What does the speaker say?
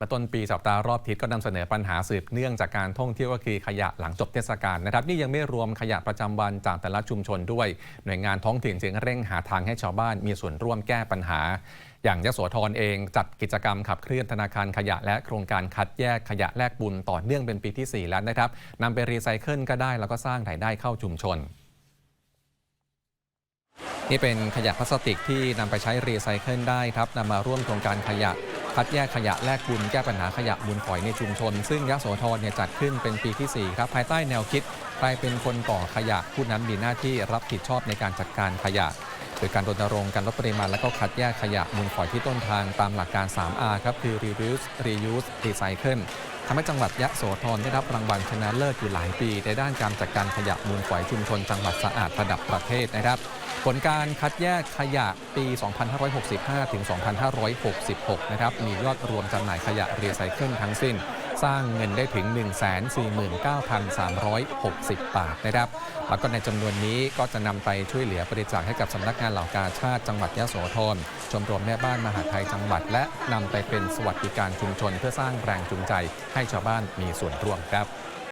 มื่อต้นปีสัปดาห์รอบทิศก็นำเสนอปัญหาสืบเนื่องจากการท่องเที่ยวก็คือขยะหลังจบเทศกาลนะครับ นี่ยังไม่รวมขยะประจำวันจากแต่ละชุมชนด้วย หน่วยงานท้องถิ่นจึงเร่งหาทางให้ชาวบ้านมีส่วนร่วมแก้ปัญหา อย่างยโสธรเองจัดกิจกรรมขับเคลื่อนธนาคารขยะและโครงการคัดแยกขยะแลกบุญต่อเนื่องเป็นปีที่ 4 แล้วนะครับนำไปรีไซเคิลก็ได้แล้วก็สร้างรายได้เข้าชุมชนนี่เป็นขยะพลาสติกที่นำไปใช้รีไซเคิลได้ครับนำมาร่วมโครงการขยะ คัดแยกขยะแลกบุญแก้ปัญหาขยะมูลฝอยในชุมชน ซึ่งยโสธรเนี่ยจัดขึ้นเป็นปีที่ 4 ครับภายใต้แนวคิด ใครเป็นคนก่อขยะผู้นั้นมีหน้าที่รับผิดชอบในการจัดการขยะโดยการรณรงค์การลดปริมาณและก็คัดแยกขยะมูลฝอยที่ต้นทางตามหลักการ 3R ครับคือ reduce reuse recycle ทำให้จังหวัดยะโสธรได้รับรางวัลชนะเลิศอยู่หลายปี ในด้านการจัดการขยะมูลฝอยชุมชนจังหวัดสะอาดระดับประเทศนะครับ ผลการคัดแยกขยะปี 2565 ถึง 2566 นะครับ มียอดรวมจำหน่ายขยะรีไซเคิลทั้งสิ้น สร้างเงินได้ถึง 149,360 บาทนะครับ แล้วก็ในจำนวนนี้ก็จะนำไปช่วยเหลือบริจาคให้กับสำนักงานเหล่ากาชาติจังหวัดยะโสธรชมรมแม่บ้านมหาไทยจังหวัด และนำไปเป็นสวัสดิการชุมชนเพื่อสร้างแรงจูงใจให้ชาวบ้านมีส่วนร่วมครับ